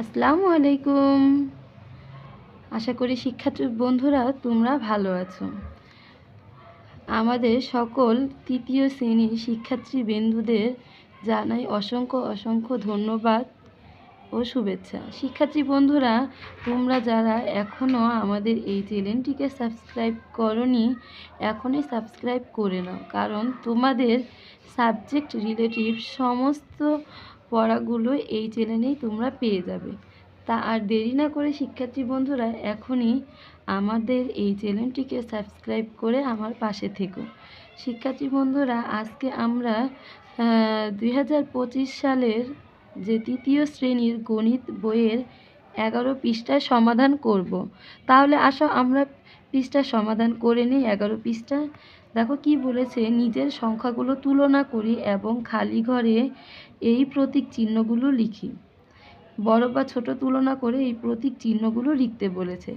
আসসালামু আলাইকুম। আশা করি শিক্ষার্থী বন্ধুরা, তোমরা ভালো আছো। আমাদের সকল তৃতীয় শ্রেণির শিক্ষার্থী বন্ধুদের জানাই অসংখ্য অসংখ্য ধন্যবাদ ও শুভেচ্ছা। শিক্ষার্থী বন্ধুরা, তোমরা যারা এখনও আমাদের এই চ্যানেলটিকে সাবস্ক্রাইব করনি, এখনই সাবস্ক্রাইব করে নাও। কারণ তোমাদের সাবজেক্ট রিলেটিভ সমস্ত পড়াগুলো এই চ্যানেলেই তোমরা পেয়ে যাবে। তা আর দেরি না করে শিক্ষার্থী বন্ধুরা, এখনই আমাদের এই চ্যানেলটিকে সাবস্ক্রাইব করে আমার পাশে থেকো। শিক্ষার্থী বন্ধুরা, আজকে আমরা দুই হাজার পঁচিশ সালের যে তৃতীয় শ্রেণির গণিত বইয়ের এগারো পৃষ্ঠার সমাধান করব। তাহলে আসো আমরা পৃষ্ঠার সমাধান করে নিই, এগারো পৃষ্ঠা। দেখো কি বলেছে, নিজের সংখ্যাগুলো তুলনা করি এবং খালি ঘরে এই প্রতীক চিহ্নগুলো লিখি। বড় বা ছোট তুলনা করে এই প্রতীক চিহ্নগুলো লিখতে বলেছে।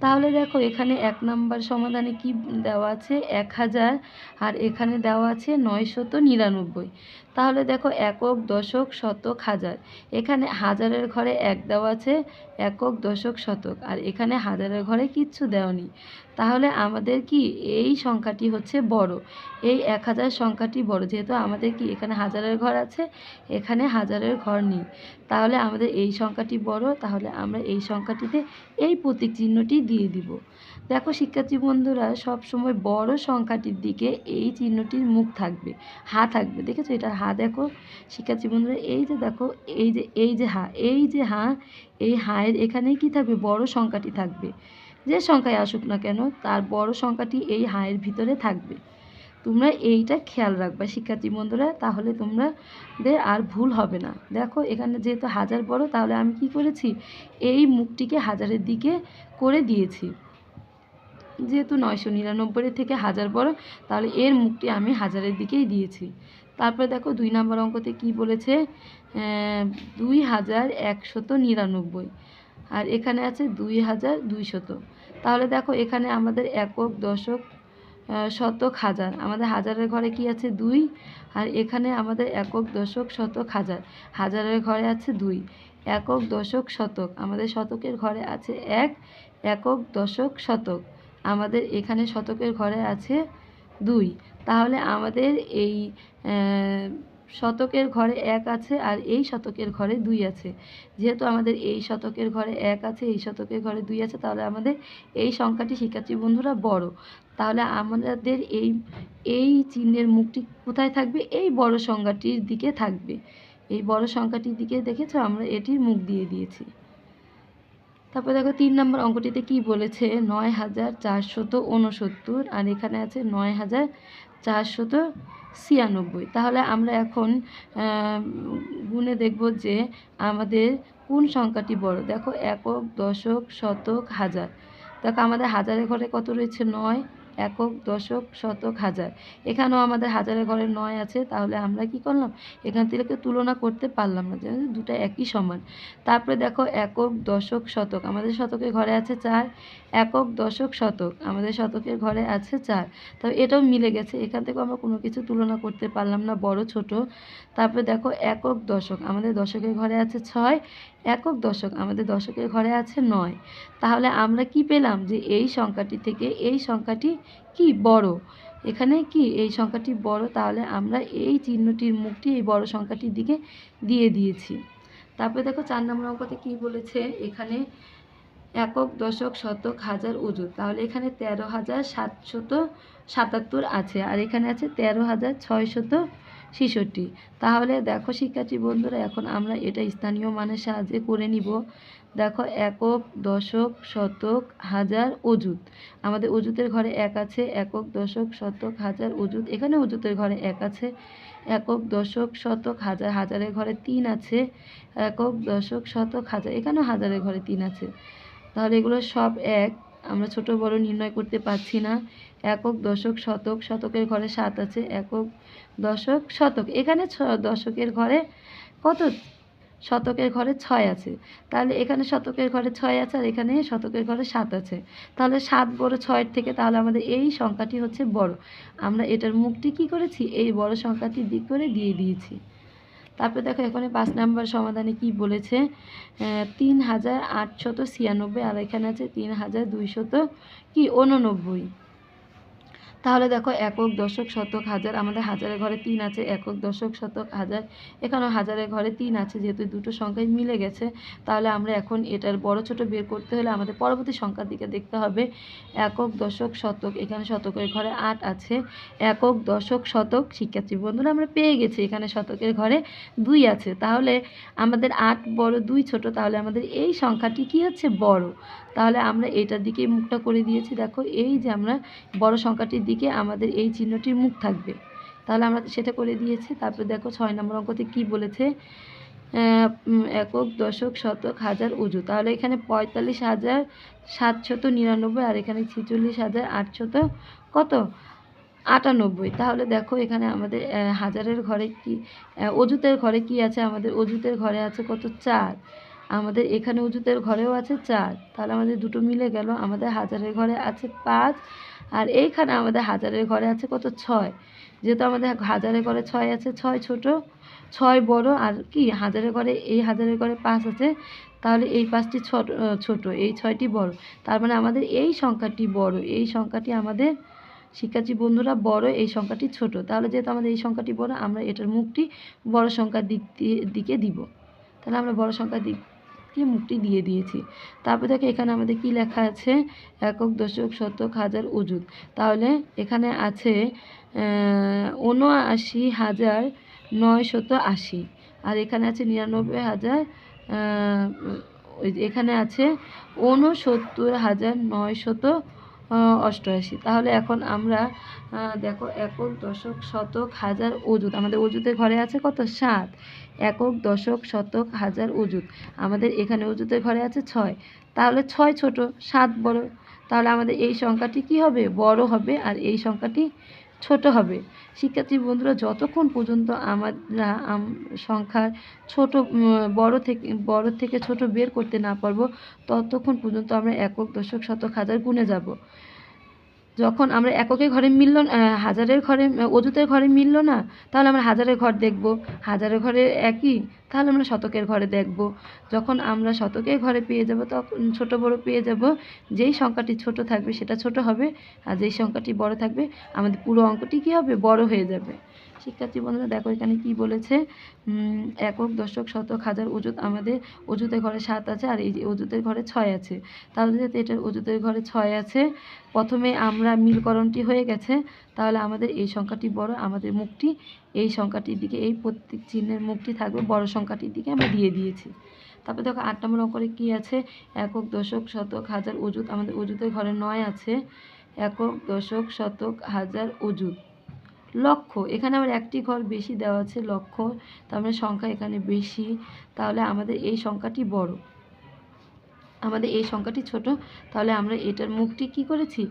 তাহলে দেখো, এখানে এক নাম্বার সমাধানে কি দেওয়া আছে? এক হাজার, আর এখানে দেওয়া আছে নয়শত নিরানব্বই। তাহলে দেখো, একক, দশক, শতক, হাজার। এখানে হাজারের ঘরে এক দেওয়া আছে একক, দশক, শতক। আর এখানে হাজারের ঘরে কিচ্ছু দেওয়ানি তাহলে আমাদের কি এই সংখ্যাটি হচ্ছে বড়? এই এক হাজার সংখ্যাটি বড়, যেহেতু আমাদের কি এখানে হাজারের ঘর আছে, এখানে হাজারের ঘর নেই। তাহলে আমাদের এই সংখ্যাটি বড়, তাহলে আমরা এই সংখ্যাটিতে এই প্রতীক চিহ্নটি দিয়ে দিব। দেখো শিক্ষার্থী বন্ধুরা সব সময় বড় সংখ্যাটির দিকে এই চিহ্নটির মুখ থাকবে, হা থাকবে। দেখেছ? এটার হা দেখো। শিক্ষার্থী বন্ধুরা, এই যে দেখো, এই যে এই যে হা, এই যে হা এই হায়ের এখানেই কি থাকবে? বড় সংখ্যাটি থাকবে। যে সংখ্যায় আসুক না কেন, তার বড় সংখ্যাটি এই হায়ের ভিতরে থাকবে। তোমরা এইটা খেয়াল রাখবা শিক্ষার্থী বন্ধুরা, তাহলে তোমাদের আর ভুল হবে না। দেখো, এখানে যেহেতু হাজার বড়, তাহলে আমি কি করেছি? এই মুখটিকে হাজারের দিকে করে দিয়েছি। যেহেতু নয়শো নিরানব্বই থেকে হাজার বড়, তাহলে এর মুখটি আমি হাজারের দিকেই দিয়েছি। তারপরে দেখো দুই নম্বর অঙ্কতে কি বলেছে? দুই হাজার একশত নিরানব্বই। আর এখানে আছে দুই হাজার দুইশত। তাহলে দেখো এখানে আমাদের একক দশক শতক হাজার। আমাদের হাজারের ঘরে কি আছে? দুই। আর এখানে আমাদের একক দশক, শতক হাজার। হাজারের ঘরে আছে দুই। একক দশক, শতক। আমাদের শতকের ঘরে আছে এক। একক দশক, শতক। আমাদের এখানে শতকের ঘরে আছে দুই। তাহলে আমাদের এই শতকের ঘরে এক আছে আর এই শতকের ঘরে দুই আছে। যেহেতু আমাদের এই শতকের ঘরে এক আছে, এই শতকের ঘরে দুই আছে, তাহলে আমাদের এই সংখ্যাটি শিক্ষার্থী বন্ধুরা বড়। তাহলে আমাদের এই এই চিহ্নের মুখটি কোথায় থাকবে? এই বড় সংখ্যাটির দিকে থাকবে। এই বড় সংখ্যাটির দিকে দেখেছ? আমরা এটির মুখ দিয়ে দিয়েছি। তারপর দেখো তিন নম্বর অঙ্কটিতে কি বলেছে? নয় হাজার চারশত উনসত্তর আর এখানে আছে নয় হাজার চারশত ছিয়ানব্বই। তাহলে আমরা এখন গুনে দেখব যে আমাদের কোন সংখ্যাটি বড়। দেখো একক, দশক, শতক, হাজার। দেখো আমাদের হাজারের ঘরে কত রয়েছে? নয়। একক, দশক, শতক, হাজার। এখানেও আমাদের হাজারের ঘরে নয় আছে। তাহলে আমরা কি করলাম? এখান থেকে তুলনা করতে পারলাম না যে দুটো একই সমান। তারপরে দেখো একক, দশক, শতক। আমাদের শতকের ঘরে আছে চার। একক, দশক, শতক। আমাদের শতকের ঘরে আছে চার। তবে এটাও মিলে গেছে। এখান থেকেও আমরা কোনো কিছু তুলনা করতে পারলাম না, বড়, ছোট। তারপরে দেখো, একক, দশক। আমাদের দশকের ঘরে আছে ছয়, একক, দশক। আমাদের দশকের ঘরে আছে নয়। তাহলে আমরা কি পেলাম যে এই সংখ্যাটি থেকে এই সংখ্যাটি কি বড়? এখানে কি এই সংখ্যাটি বড়? তাহলে আমরা এই চিহ্নটির মুখটি এই বড় সংখ্যাটির দিকে দিয়ে দিয়েছি। তারপরে দেখো, চার নম্বর অঙ্কতে কি বলেছে? এখানে একক দশক শতক হাজার ওজন। তাহলে এখানে তেরো হাজার সাতশত সাতাত্তর আছে আর এখানে আছে তেরো হাজার ছয়শত ছেষট্টি। তাহলে দেখো শিক্ষার্থী বন্ধুরা, এখন আমরা এটা স্থানীয় মানের সাহায্যে করে নিব। দেখো একক দশক শতক হাজার অজুত আমাদের অজুতের ঘরে এক আছে, একক দশক শতক হাজার অজুত এখানে অজুতের ঘরে এক আছে, একক দশক শতক হাজার। হাজারের ঘরে তিন আছে, একক দশক শতক হাজার। এখানেও হাজারের ঘরে তিন আছে। তাহলে এগুলো সব এক। আমরা ছোট বড় নির্ণয় করতে পারছি না। একক, দশক, শতক, শতকের ঘরে সাত আছে। একক, দশক, শতক। এখানে দশকের ঘরে কত? শতকের ঘরে ছয় আছে। তাহলে এখানে শতকের ঘরে ছয় আছে আর এখানে শতকের ঘরে সাত আছে। তাহলে সাত বড় ছয়ের থেকে তাহলে আমাদের এই সংখ্যাটি হচ্ছে বড়। আমরা এটার মুখটি কি করেছি? এই বড় সংখ্যাটি দিক করে দিয়ে দিয়েছি। তারপরে দেখো এখানে পাঁচ নাম্বার সমাধানে কি বলেছে? তিন হাজার আটশত ছিয়ানব্বই, আর এখানে আছে তিন হাজার দুইশত কি? উননব্বই তাহলে দেখো একক দশক শতক হাজার, আমাদের হাজারের ঘরে তিন আছে, একক দশক শতক হাজার, এখানেও হাজারের ঘরে তিন আছে, যেহেতু দুটো সংখ্যাই মিলে গেছে, তাহলে আমরা এখন এটার বড় ছোট বের করতে হলে আমাদের পরবর্তী সংখ্যার দিকে দেখতে হবে, একক দশক শতক, এখানে শতকের ঘরে আট আছে, একক দশক শতক, শিক্ষার্থী বন্ধুরা আমরা পেয়ে গেছি, এখানে শতকের ঘরে দুই আছে, তাহলে আমাদের আট বড় দুই ছোট, তাহলে আমাদের এই সংখ্যাটি কি হচ্ছে বড়, তাহলে আমরা এটার দিকে মুখটা করে দিয়েছি, দেখো এই যে আমরা বড় সংখ্যাটির দিকে আমাদের এই চিহ্নটির মুখ থাকবে। তাহলে আমরা সেটা করে দিয়েছি। তারপর দেখো ছয় নম্বর অঙ্কতে কি বলেছে? একক, দশক, শতক, হাজার, উজু। তাহলে এখানে পঁয়তাল্লিশ হাজার সাতশত নিরানব্বই আর এখানে ছেচল্লিশ হাজার আটশত কত? আটানব্বই। তাহলে দেখো এখানে আমাদের হাজারের ঘরে কি অজুতের ঘরে কি আছে? আমাদের অজুতের ঘরে আছে কত? চার। আমাদের এখানে অজুতের ঘরেও আছে চার। তাহলে আমাদের দুটো মিলে গেল, আমাদের হাজারের ঘরে আছে পাঁচ, আর এইখানে আমাদের হাজারের ঘরে আছে কত? ছয়। যেহেতু আমাদের হাজারের ঘরে ছয় আছে, ছয় ছোট, ছয় বড়, আর কি? হাজারের ঘরে, এই হাজারের ঘরে পাঁচ আছে, তাহলে এই পাঁচটি ছোট, এই ছয়টি বড়। তার মানে আমাদের এই সংখ্যাটি বড়, এই সংখ্যাটি আমাদের শিক্ষার্থী বন্ধুরা বড়, এই সংখ্যাটি ছোট। তাহলে যেহেতু আমাদের এই সংখ্যাটি বড়, আমরা এটার মুখটি বড় সংখ্যার দিক দিয়ে- দিকে দিব। তাহলে আমরা বড় সংখ্যার দিক দিয়ে মুখটি দিয়ে দিয়েছি। তারপর দেখে এখানে আমাদের কি লেখা আছে? একক, দশক, শতক, হাজার অজুত তাহলে এখানে আছে উনআশি হাজার নয়শত আশি। আর এখানে আছে নিরানব্বই হাজার এখানে আছে ঊনসত্তর হাজার নয়শত অষ্টআশি। তাহলে এখন আমরা দেখো একক দশক শতক হাজার অজুত আমাদের অজুতের ঘরে আছে কত? সাত। একক দশক শতক হাজার অজুত আমাদের এখানে অজুতের ঘরে আছে ছয়। তাহলে ছয় ছোট, সাত বড়। তাহলে আমাদের এই সংখ্যাটি কি হবে? বড় হবে। আর এই সংখ্যাটি ছোট হবে। শিক্ষার্থী বন্ধুরা, যতক্ষণ পর্যন্ত আমরা আম- সংখ্যার ছোট বড় থেকে বড় থেকে ছোট বের করতে না পারব, ততক্ষণ পর্যন্ত আমরা একক দশক শতক হাজার গুণে যাব। যখন আমরা এককের ঘরে মিলল হাজারের ঘরে অজুতের ঘরে মিলল না, তাহলে আমরা হাজারের ঘর দেখব। হাজারের ঘরে একই, তাহলে আমরা শতকের ঘরে দেখব। যখন আমরা শতকের ঘরে পেয়ে যাব, তখন ছোট বড় পেয়ে যাব। যেই সংখ্যাটি ছোট থাকবে, সেটা ছোট হবে, আর যেই সংখ্যাটি বড় থাকবে, আমাদের পুরো অঙ্কটি কী হবে? বড় হয়ে যাবে। শিক্ষার্থী বন্ধুরা, দেখো এখানে কি বলেছে? একক, দশক, শতক, হাজার অজুত আমাদের অজুতের ঘরে সাত আছে আর এই যে অজুতের ঘরে ছয় আছে। তাহলে যেহেতু এটার অজুতের ঘরে ছয় আছে, প্রথমে আমরা মিলকরণটি হয়ে গেছে, তাহলে আমাদের এই সংখ্যাটি বড়, আমাদের মুখটি এই সংখ্যাটির দিকে, এই প্রত্যেক চিহ্নের মুখটি থাকবে বড় সংখ্যাটির দিকে আমরা দিয়ে দিয়েছি। তারপরে দেখো আট নম্বর অঙ্করে কী আছে? একক, দশক, শতক, হাজার অজুত আমাদের অজুতের ঘরে নয় আছে। একক, দশক, শতক, হাজার অজুত লক্ষ এখানে আমার একটি ঘর বেশি দেওয়া আছে লক্ষ তার মানে সংখ্যা এখানে বেশি। তাহলে আমাদের এই সংখ্যাটি বড়। আমাদের এই সংখ্যাটি ছোট। তাহলে আমরা এটার মুখটি কি করেছি?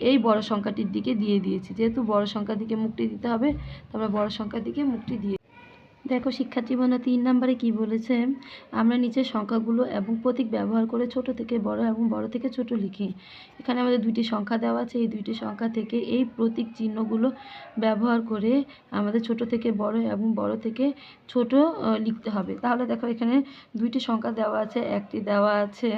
এই বড় সংখ্যাটির দিকে দিয়ে দিয়েছি। যেহেতু বড় সংখ্যার দিকে মুখটি দিতে হবে, তো আমরা বড় সংখ্যার দিকে মুখটি দিয়ে দেখো শিক্ষার্থী বন্ধু তিন নম্বরে কি বলেছে? আমরা নিচের সংখ্যাগুলো এবং প্রতীক ব্যবহার করে ছোট থেকে বড় এবং বড় থেকে ছোট লিখি। এখানে আমাদের দুইটি সংখ্যা দেওয়া আছে। এই দুইটি সংখ্যা থেকে এই প্রতীক চিহ্নগুলো ব্যবহার করে আমাদের ছোট থেকে বড় এবং বড় থেকে ছোট লিখতে হবে। তাহলে দেখো, এখানে দুইটি সংখ্যা দেওয়া আছে। একটি দেওয়া আছে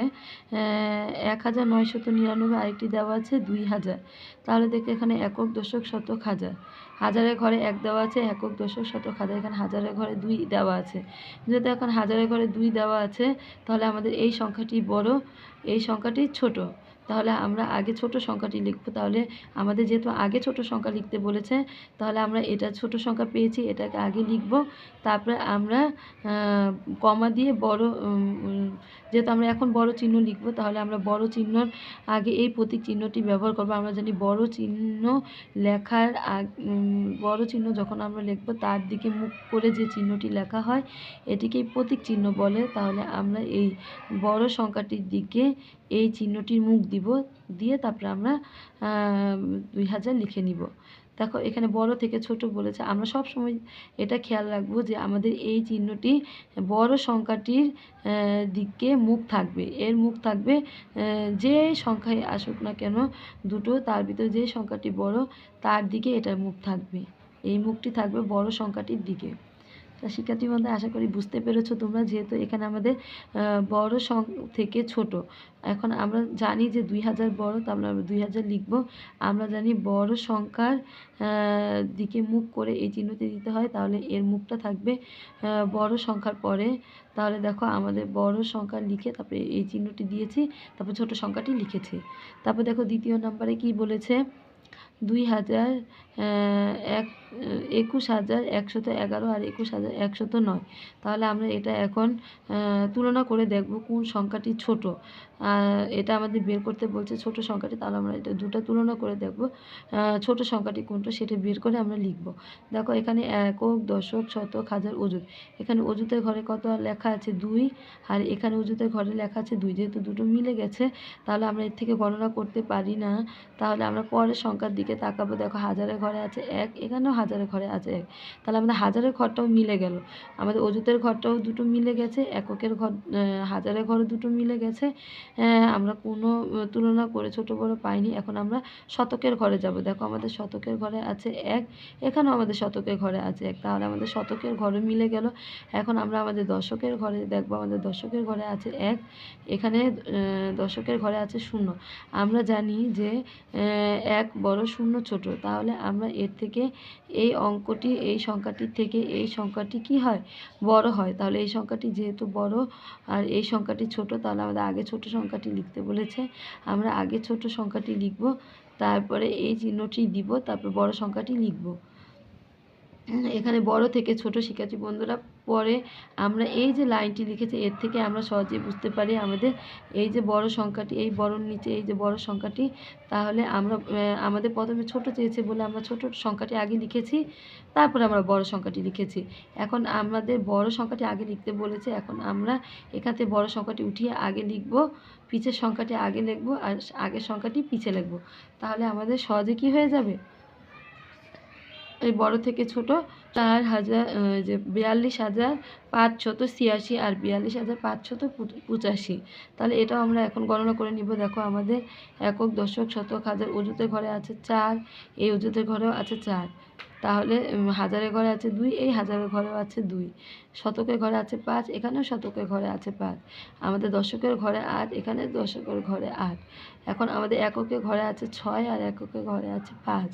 এক হাজার নয়শত নিরানব্বই। আরেকটি দেওয়া আছে দুই হাজার। তাহলে দেখো, এখানে একক, দশক, শতক, হাজার। হাজারের ঘরে এক দেওয়া আছে, একক দশক শতক হাজার। এখানে হাজারের ঘরে দুই দেওয়া আছে। যেহেতু এখন হাজারের ঘরে দুই দেওয়া আছে, তাহলে আমাদের এই সংখ্যাটি বড়, এই সংখ্যাটি ছোট। তাহলে আমরা আগে ছোট সংখ্যাটি লিখব। তাহলে আমাদের যেহেতু আগে ছোট সংখ্যা লিখতে বলেছে, তাহলে আমরা এটা ছোট সংখ্যা পেয়েছি, এটাকে আগে লিখব। তারপরে আমরা কমা দিয়ে বড় যেহেতু আমরা এখন বড় চিহ্ন লিখব, তাহলে আমরা বড় চিহ্নর আগে এই প্রতীক চিহ্নটি ব্যবহার করব। আমরা জানি বড় চিহ্ন লেখার বড় চিহ্ন যখন আমরা লিখব, তার দিকে মুখ করে যে চিহ্নটি লেখা হয় এটিকেই প্রতীক চিহ্ন বলে। তাহলে আমরা এই বড় সংখ্যাটির দিকে এই চিহ্নটির মুখ দিব। দিয়ে তারপরে আমরা দুই হাজার লিখে নিব। দেখো, এখানে বড় থেকে ছোট বলেছে। আমরা সব সময় এটা খেয়াল রাখব যে আমাদের এই চিহ্নটি বড় সংখ্যাটির দিকে মুখ থাকবে। এর মুখ থাকবে যে সংখ্যায় আসুক না কেন দুটো, তার ভিতরে যে সংখ্যাটি বড়, তার দিকে এটার মুখ থাকবে। এই মুখটি থাকবে বড় সংখ্যাটির দিকে। তা শিক্ষার্থী বন্ধু, আশা করি বুঝতে পেরেছ তোমরা যেহেতু এখানে আমাদের বড় সং থেকে ছোট। এখন আমরা জানি যে দুই হাজার বড়, তো আমরা দুই হাজার লিখব। আমরা জানি বড় সংখ্যার দিকে মুখ করে এই চিহ্নটি দিতে হয়, তাহলে এর মুখটা থাকবে বড় সংখ্যার পরে। তাহলে দেখো আমাদের বড় সংখ্যা লিখে তারপরে এই চিহ্নটি দিয়েছি, তারপর ছোট সংখ্যাটি লিখেছি। তারপর দেখো দ্বিতীয় নম্বরে কি বলেছে? দুই হাজার এক, একুশ হাজার, একশত এগারো আর একুশ হাজার, একশত নয়। তাহলে আমরা এটা এখন তুলনা করে দেখব কোন সংখ্যাটি ছোট। এটা আমাদের বের করতে বলছে ছোট সংখ্যাটি, তাহলে আমরা এটা দুটো তুলনা করে দেখব ছোট সংখ্যাটি কোনটা সেটা বের করে আমরা লিখব। দেখো এখানে একক, দশক, শতক, হাজার, অযুত। এখানে অযুতের ঘরে কত লেখা আছে? দুই। আর এখানে অযুতের ঘরে লেখা আছে দুই। যেহেতু দুটো মিলে গেছে, তাহলে আমরা এর থেকে গণনা করতে পারি না। তাহলে আমরা পরের সংখ্যার দিকে তাকাবো, দেখো হাজারের ঘরে আছে এক, এখানেও হাজারের ঘরে আছে এক। তাহলে আমাদের হাজারের ঘরটাও মিলে গেল। আমাদের অযুতের ঘরটাও দুটো মিলে গেছে, এককের ঘর হাজারের ঘরে দুটো মিলে গেছে। আমরা কোনো তুলনা করে ছোট বড় পাইনি। এখন আমরা শতকের ঘরে যাব। দেখো আমাদের শতকের ঘরে আছে এক, এখানেও আমাদের শতকের ঘরে আছে এক। তাহলে আমাদের শতকের ঘরে মিলে গেল। এখন আমরা আমাদের দশকের ঘরে দেখব, আমাদের দশকের ঘরে আছে এক, এখানে দশকের ঘরে আছে শূন্য। আমরা জানি যে এক বড় শূন্য ছোট। তাহলে আমরা এর থেকে এই অঙ্কটি, এই সংখ্যাটির থেকে এই সংখ্যাটি কি হয়? বড় হয়। তাহলে এই সংখ্যাটি যেহেতু বড় আর এই সংখ্যাটি ছোট, তাহলে আমাদের আগে ছোট সংখ্যাটি লিখতে বলেছে। আমরা আগে ছোট সংখ্যাটি লিখব, তারপরে এই চিহ্নটি দিব, তারপর বড় সংখ্যাটি লিখব। এখানে বড় থেকে ছোট শিক্ষার্থী বন্ধুরা পরে আমরা এই যে লাইনটি লিখেছি, এর থেকে আমরা সহজেই বুঝতে পারি আমাদের এই যে বড় সংখ্যাটি, এই বড়র নিচে এই যে বড় সংখ্যাটি। তাহলে আমরা আমাদের প্রথমে ছোট চেয়েছে বলে আমরা ছোট সংখ্যাটি আগে লিখেছি, তারপরে আমরা বড় সংখ্যাটি লিখেছি। এখন আমাদের বড় সংখ্যাটি আগে লিখতে বলেছে, এখন আমরা এখানে বড় সংখ্যাটি উঠিয়ে আগে লিখব, পিছের সংখ্যাটি আগে লিখব, আর আগের সংখ্যাটি পিছে লিখব। তাহলে আমাদের সহজে কি হয়ে যাবে? এই বড় থেকে ছোট, চার হাজার যে বিয়াল্লিশ হাজার পাঁচশত ছিয়াশি আর বিয়াল্লিশ হাজার পাঁচশত পঁচাশি। তাহলে এটাও আমরা এখন গণনা করে নিব। দেখো আমাদের একক দশক শতক হাজার অজুতের ঘরে আছে চার, এই অজুতের ঘরেও আছে চার। তাহলে হাজারের ঘরে আছে দুই, এই হাজারের ঘরেও আছে দুই। শতকের ঘরে আছে পাঁচ, এখানেও শতকের ঘরে আছে পাঁচ। আমাদের দশকের ঘরে আট, এখানে দশকের ঘরে আট। এখন আমাদের এককের ঘরে আছে ছয় আর এককের ঘরে আছে পাঁচ।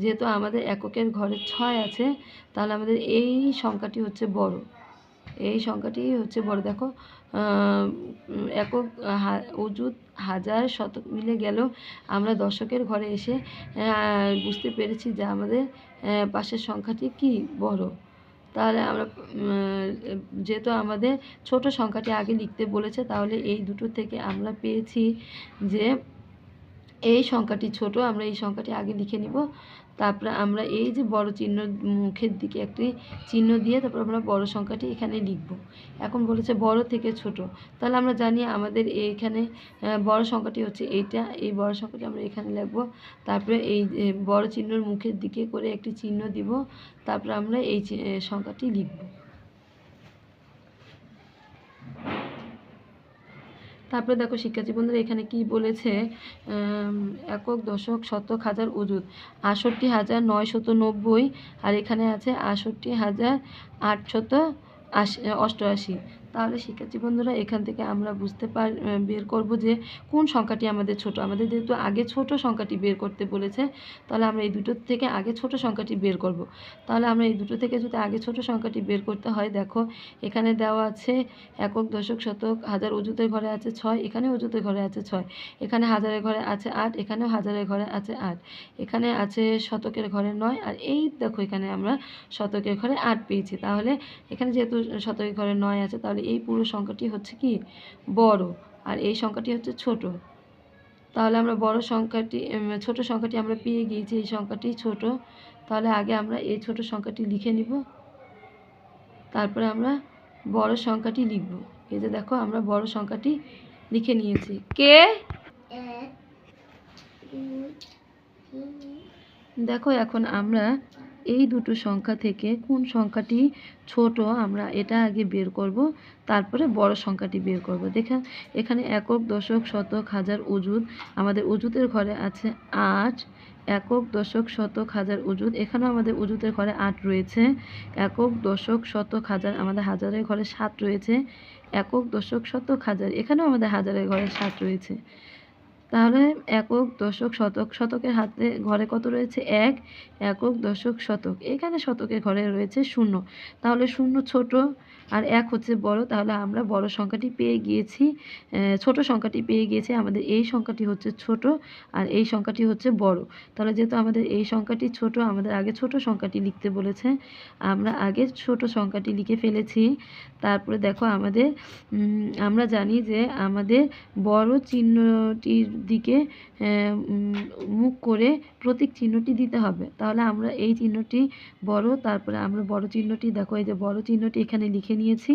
যেহেতু আমাদের এককের ঘরে ছয় আছে, তাহলে আমাদের এই সংখ্যাটি হচ্ছে বড়। এই সংখ্যাটি হচ্ছে বড়। দেখো একক অযুত হাজার শতক মিলে গেল। আমরা দর্শকের ঘরে এসে বুঝতে পেরেছি যে আমাদের পাশের সংখ্যাটি কি বড়। তাহলে আমরা যেহেতু আমাদের ছোট সংখ্যাটি আগে লিখতে বলেছে, তাহলে এই দুটো থেকে আমরা পেয়েছি যে, এই সংখ্যাটি ছোট, আমরা এই সংখ্যাটি আগে লিখে নিব। তারপরে আমরা এই যে বড় চিহ্ন মুখের দিকে একটি চিহ্ন দিয়ে তারপর আমরা বড় সংখ্যাটি এখানে লিখব। এখন বলেছে বড় থেকে ছোট। তাহলে আমরা জানি আমাদের এইখানে বড় সংখ্যাটি হচ্ছে এইটা। এই বড় সংখ্যাটি আমরা এখানে লিখব। তারপরে এই বড় চিহ্নর মুখের দিকে করে একটি চিহ্ন দিব। তারপরে আমরা এই সংখ্যাটি লিখব। তারপরে দেখো শিক্ষার্থী বন্ধুরা, এখানে কি বলেছে? একক, দশক, শতক, হাজার অযুত আষট্টি হাজার নয়শত নব্বই। আর এখানে আছে আষট্টি হাজার আটশত আশি, অষ্টআশি। তাহলে শিক্ষার্থী বন্ধুরা, এখান থেকে আমরা বুঝতে পার বের করব যে কোন সংখ্যাটি আমাদের ছোট। আমাদের যেহেতু আগে ছোট সংখ্যাটি বের করতে বলেছে, তাহলে আমরা এই দুটো থেকে আগে ছোট সংখ্যাটি বের করব। তাহলে আমরা এই দুটো থেকে যদি আগে ছোট সংখ্যাটি বের করতে হয়, দেখো এখানে দেওয়া আছে একক, দশক, শতক, হাজার অজুতের ঘরে আছে ছয় এখানে অজুতের ঘরে আছে ছয়, এখানে হাজারের ঘরে আছে আট, এখানেও হাজারের ঘরে আছে আট, এখানে আছে শতকের ঘরে নয়, আর এই দেখো এখানে আমরা শতকের ঘরে আট পেয়েছি। তাহলে এখানে যেহেতু শতকের ঘরে নয় আছে, তাহলে এই পুরো সংখ্যাটি হচ্ছে কি? বড়। আর এই সংখ্যাটি হচ্ছে ছোট। তাহলে আমরা বড় সংখ্যাটি ছোট সংখ্যাটি আমরা পেয়ে গিয়েছি এই সংখ্যাটি ছোট। তাহলে আগে আমরা এই ছোট সংখ্যাটি লিখে নিব। তারপরে আমরা বড় সংখ্যাটি লিখব। এই যে দেখো আমরা বড় সংখ্যাটি লিখে নিয়েছি। কে? দেখো এখন আমরা এই দুটো সংখ্যা থেকে কোন সংখ্যাটি ছোট, আমরা এটা আগে বের করব, তারপরে বড় সংখ্যাটি বের করব। দেখা এখানে একক, দশক, শতক, হাজার অজুত আমাদের অজুতের ঘরে আছে আট, একক, দশক, শতক, হাজার অযুত এখানেও আমাদের অযুতের ঘরে আট রয়েছে। একক, দশক, শতক, হাজার, আমাদের হাজারের ঘরে সাত রয়েছে। একক, দশক, শতক, হাজার, এখানেও আমাদের হাজারের ঘরে সাত রয়েছে। তাহলে একক দশক শতক, শতকের হাতে ঘরে কত রয়েছে? এক, একক দশক শতক। এখানে শতকের ঘরে রয়েছে শূন্য। তাহলে শূন্য ছোট আর এক হচ্ছে বড়, তাহলে আমরা বড় সংখ্যাটি পেয়ে গিয়েছি ছোট সংখ্যাটি পেয়ে গিয়েছি, আমাদের এই সংখ্যাটি হচ্ছে ছোট আর এই সংখ্যাটি হচ্ছে বড়। তাহলে যেহেতু আমাদের এই সংখ্যাটি ছোট, আমাদের আগে ছোট সংখ্যাটি লিখতে বলেছে, আমরা আগে ছোট সংখ্যাটি লিখে ফেলেছি। তারপরে দেখো আমাদের আমরা জানি যে আমাদের বড় চিহ্নটির দিকে মুখ করে প্রতীক চিহ্নটি দিতে হবে। তাহলে আমরা এই চিহ্নটি বড়, তারপরে আমরা বড় চিহ্নটি, দেখো এই যে বড় চিহ্নটি এখানে লিখে নিয়েছি।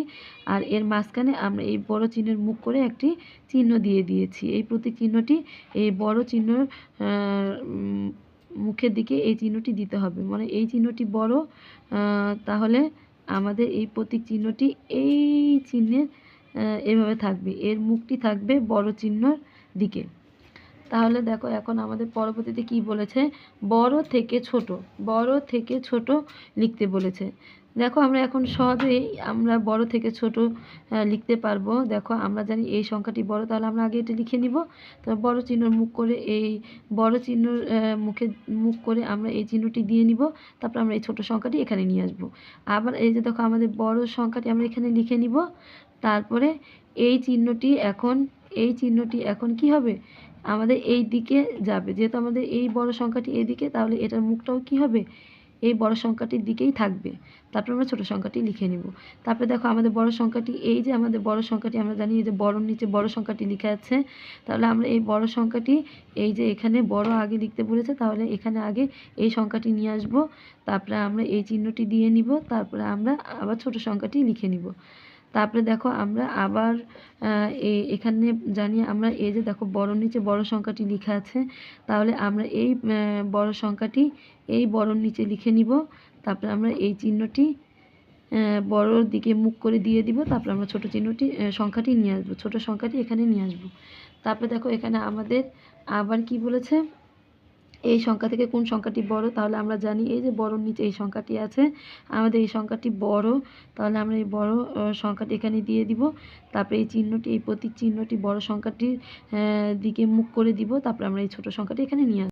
আর এর মাঝখানে আমরা এই বড় চিহ্নের মুখ করে একটি চিহ্ন দিয়ে দিয়েছি। এই প্রতীক চিহ্নটি এই বড় চিহ্ন মুখের দিকে এই চিহ্নটি দিতে হবে। মানে এই চিহ্নটি বড় তাহলে আমাদের এই প্রতীক চিহ্নটি এই চিহ্নের এভাবে থাকবে। এর মুখটি থাকবে বড় চিহ্নর দিকে। তাহলে দেখো এখন আমাদের পরবর্তীতে কি বলেছে? বড় থেকে ছোট। বড় থেকে ছোট লিখতে বলেছে। দেখো আমরা এখন সহজেই আমরা বড় থেকে ছোট লিখতে পারব। দেখো আমরা জানি এই সংখ্যাটি বড় তাহলে আমরা আগে এটা লিখে নিব। তো বড় চিহ্নর মুখ করে এই বড় চিহ্নর আহ, মুখে মুখ করে আমরা এই চিহ্নটি দিয়ে নিব। তারপর আমরা এই ছোট সংখ্যাটি এখানে নিয়ে আসব। আবার এই যে দেখো আমাদের বড় সংখ্যাটি আমরা এখানে লিখে নিব। তারপরে এই চিহ্নটি এখন এই চিহ্নটি এখন কি হবে? আমাদের এই দিকে যাবে। যেহেতু আমাদের এই বড় সংখ্যাটি এদিকে তাহলে এটার মুখটাও কি হবে? এই বড় সংখ্যাটির দিকেই থাকবে। তারপর আমরা ছোট সংখ্যাটি লিখে নিব। তারপরে দেখো আমাদের বড় সংখ্যাটি, এই যে আমাদের বড় সংখ্যাটি, আমরা জানি এই যে বড়র নিচে বড় সংখ্যাটি লিখে আছে। তাহলে আমরা এই বড় সংখ্যাটি, এই যে এখানে বড় আগে লিখতে বলেছে, তাহলে এখানে আগে এই সংখ্যাটি নিয়ে আসব। তারপরে আমরা এই চিহ্নটি দিয়ে নিব। তারপরে আমরা আবার ছোট সংখ্যাটি লিখে নিব। তারপরে দেখো আমরা আবার এখানে জানি আমরা এই যে দেখো বড় নিচে বড় সংখ্যাটি লেখা আছে, তাহলে আমরা এই বড় সংখ্যাটি এই বড়র নিচে লিখে নিব, তারপরে আমরা এই চিহ্নটি বড়র দিকে মুখ করে দিয়ে দিব, তারপরে আমরা ছোট চিহ্নটি সংখ্যাটি নিয়ে আসব, ছোট সংখ্যাটি এখানে নিয়ে আসব। তারপরে দেখো এখানে আমাদের আবার কি বলেছে? এই সংখ্যা থেকে কোন সংখ্যাটি বড়, তাহলে আমরা জানি এই যে বড় নিচে এই সংখ্যাটি আছে। আমাদের এই সংখ্যাটি বড়, তাহলে আমরা এই বড় সংখ্যাটি এখানে দিয়ে দিব। তারপরে এই চিহ্নটি, এই প্রতীক চিহ্নটি বড় সংখ্যাটির দিকে মুখ করে দিব। তারপরে আমরা এই ছোট সংখ্যাটি এখানে নিয়ে আসব।